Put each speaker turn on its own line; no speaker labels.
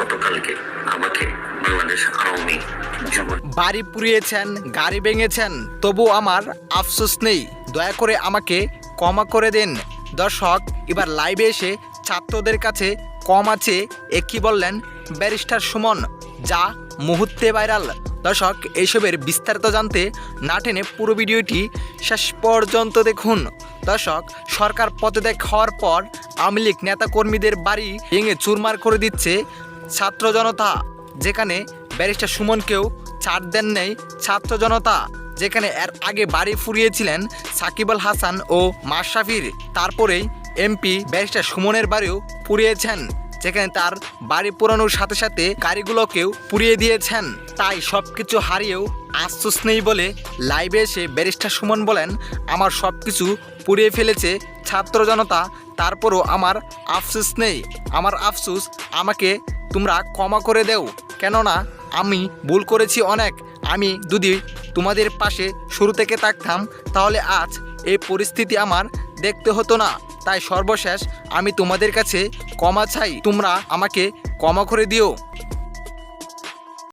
গতকালকে আমাকে বাংলাদেশ আওয়ামী
বাড়ি পুড়িয়েছেন, গাড়ি ভেঙেছেন, তবু আমার আফসোস নেই। দয়া করে আমাকে ক্ষমা করে দিন। দর্শক, এবার লাইভে এসে ছাত্রদের কাছে কম আছে এ কি বললেন ব্যারিস্টার সুমন, যা মুহূর্তে ভাইরাল। দর্শক, এইসবের বিস্তারিত জানতে না টেনে পুরো ভিডিওটি শেষ পর্যন্ত দেখুন। দর্শক, সরকার পদত্যাগ হওয়ার পর আওয়ামী লীগ নেতাকর্মীদের বাড়ি ভেঙে চুরমার করে দিচ্ছে ছাত্র জনতা, যেখানে ব্যারিস্টার সুমনকেও ছাড় দেন নেই ছাত্র জনতা, যেখানে এর আগে বাড়ি ফুরিয়েছিলেন সাকিব আল হাসান ও মাশরাফির তারপরেই এমপি ব্যারিস্টার সুমনের বাড়িও পুড়িয়েছেন, যেখানে তার বাড়ি পুরানোর সাথে সাথে গাড়িগুলোকেও পুড়িয়ে দিয়েছেন। তাই সব কিছু হারিয়েও আশ্বাস নেই বলে লাইভে এসে ব্যারিস্টার সুমন বলেন, আমার সব কিছু পুড়িয়ে ফেলেছে ছাত্র জনতা, তারপরও আমার আফসোস নেই। আমার আফসোস আমাকে তোমরা ক্ষমা করে দেও। কেননা আমি ভুল করেছি অনেক। আমি যদি তোমাদের পাশে শুরু থেকে থাকতাম, তাহলে আজ এই পরিস্থিতি আমার দেখতে হতো না। তাই সর্বশেষ আমি তোমাদের কাছে ক্ষমা চাই। তোমরা আমাকে ক্ষমা করে দিও।